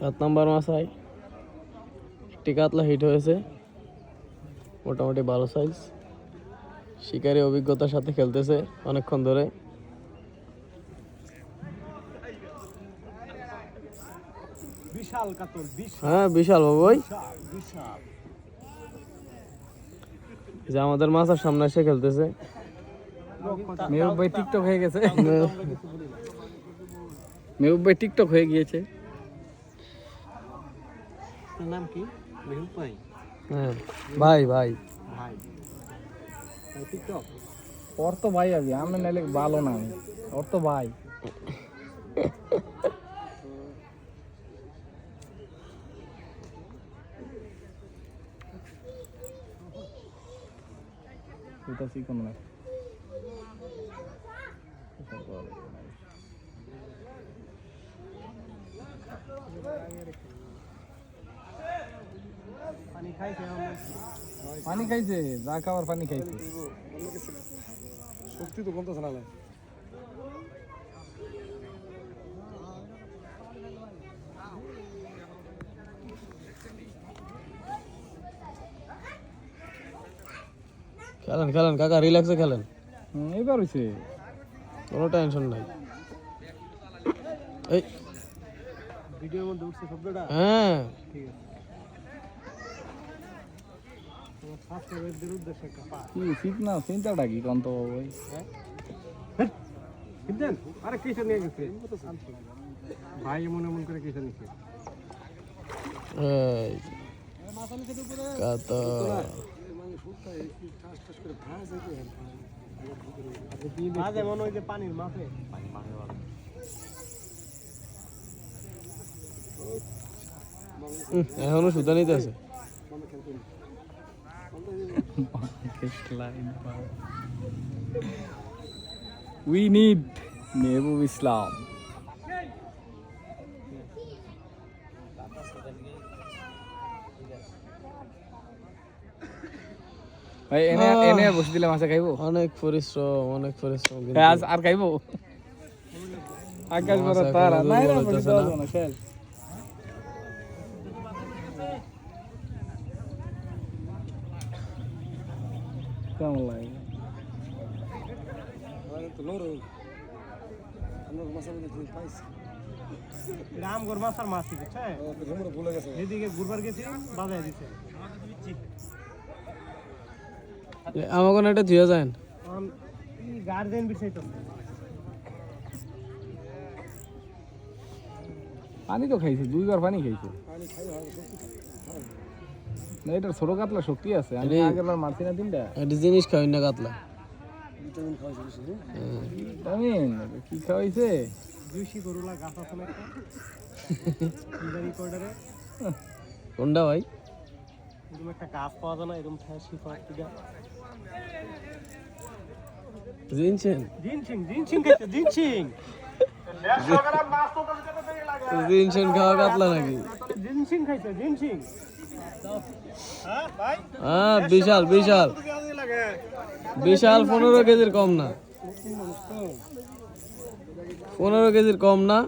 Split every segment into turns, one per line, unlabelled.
সাত নাম্বার মাছায় একটি কাতলা হিট হয়েছে। মোটামুটি ভালো সাইজ শিকারি অভিজ্ঞতার সাথে খেলতেছে অনেকক্ষণ ধরে। হ্যাঁ বিশাল বাবুই
বিশাল
যে আমাদের মাছার সামনে এসে খেলতেছে।
মেহবুব ভাই টিকটক হয়ে গেছে। মেহবুব ভাই টিকটক হয়ে গিয়েছে।
নাম কি মেহুল ভাই
হ্যাঁ ভাই ভাই
ভাই ভাই টিকটক
ওর তো ভাই আবি আমি নাইলে ভালো না আমি ওর তো ভাই এটা শিখুন না
পানি খাইছে আমার
পানি খাইছে যা খাবার পানি খাইছে।
শক্তি তো কমতেছে না
খেলেন খেলেন কাকা রিল্যাক্সে খেলেন।
এবার হয়েছে
কোনো টেনশন নাই। এই।
ভিডিওর মধ্যে উঠছে শব্দটা।
হ্যাঁ।
ঠিক আছে।
শীত না, চিন্তাটা কি কন্ত ভাই
আরে কিসে নিয়ে গেছে ভাই? মনে মন করে কিসে এমন
এখনও সুতা নিতে আছে?
উই নিড মেহবুব ইসলাম ভাই এনে এনে বসে দিলে মাছে খাইবো?
অনেক পরিশ্রম অনেক পরিশ্রম
হ্যাঁ, আজ আর খাইবো? আকাশ বড় তারা। নাই না বসে। যাবে না। খেল।
রাম গোর মাছ আর মাছ বুঝছে এদিকে ঘুরবার গেছি বাজায় দিছে।
আমার কোনো ধুয়ে যায়
গার্জেন বিষয় তো
পানি তো খাইছে দুইবার পানি খাইছে। না এটা ছোট কাতলা শক্তি আছে আমি
আরে-
আগের বার মারছি না তিনটা।
একটা জিনিস খাওয়াই না কাতলা।
ভিটামিন কি খাওয়াইছে?
দুইশি গরুলা গাছ আছে না
কোনটা ভাই?
এরকম একটা গাছ পাওয়া যায় না এরকম শিফা টিকা
জিনছেন
জিনসিং জিনসিং খাইছে জিনসিং
জিনছেন খাওয়া কাতলা নাকি?
জিনসিং খাইছে জিনসিং
হ্যাঁ বিশাল বিশাল। বিশাল পনেরো কেজির কম না। পনেরো কেজির কম না।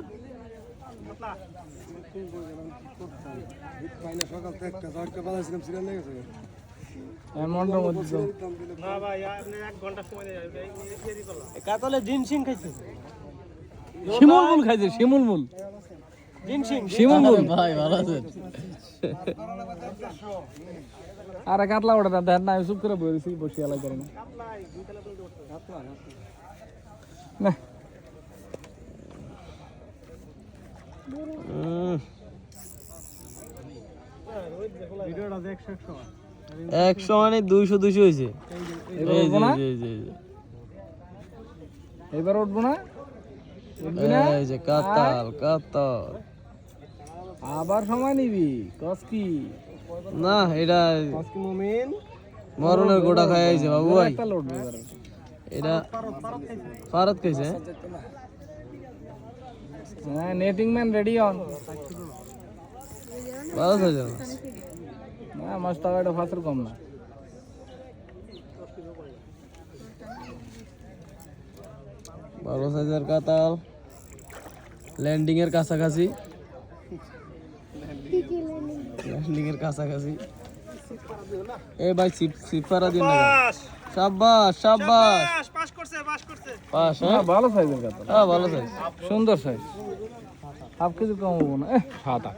কাতলে
শিমুল মুল খাইছে শিমুল মুল
ভাই ভালো আছেন?
আরে কাতলা ওটা দেন না চুপ করে বসে আলাই করে না। না।
উম,
ভিডিওটা যে একশো
মানে দুইশো দুইশো হয়েছে।
এবার উঠবো না? উঠবি
এই যে কাতাল কাতাল।
আবার সময় নিবি কস কি?
না এটা
আজকে মোমিন?
মরণের গোটা খাই আইছে বাবু ভাই। এটা ফারাত খাইছে
হ্যাঁ? নেটিং ম্যান রেডি অন
ভালো খাইছে না
মাছ তাও এটা ফাঁসের কম না।
ভালো সাইজের কাতাল। ল্যান্ডিং এর কাছাকাছি। কাছাকাছি। এ ভাই সিপ সিপ পারা দিন না সাব্বাস সাব্বাস!
পাস করছে পাস করছে।
পাস হ্যাঁ?
ভালো সাইজের কথা
হ্যাঁ ভালো সাইজ
সুন্দর সাইজ হাফ কেজি কম হব না। এ সাদা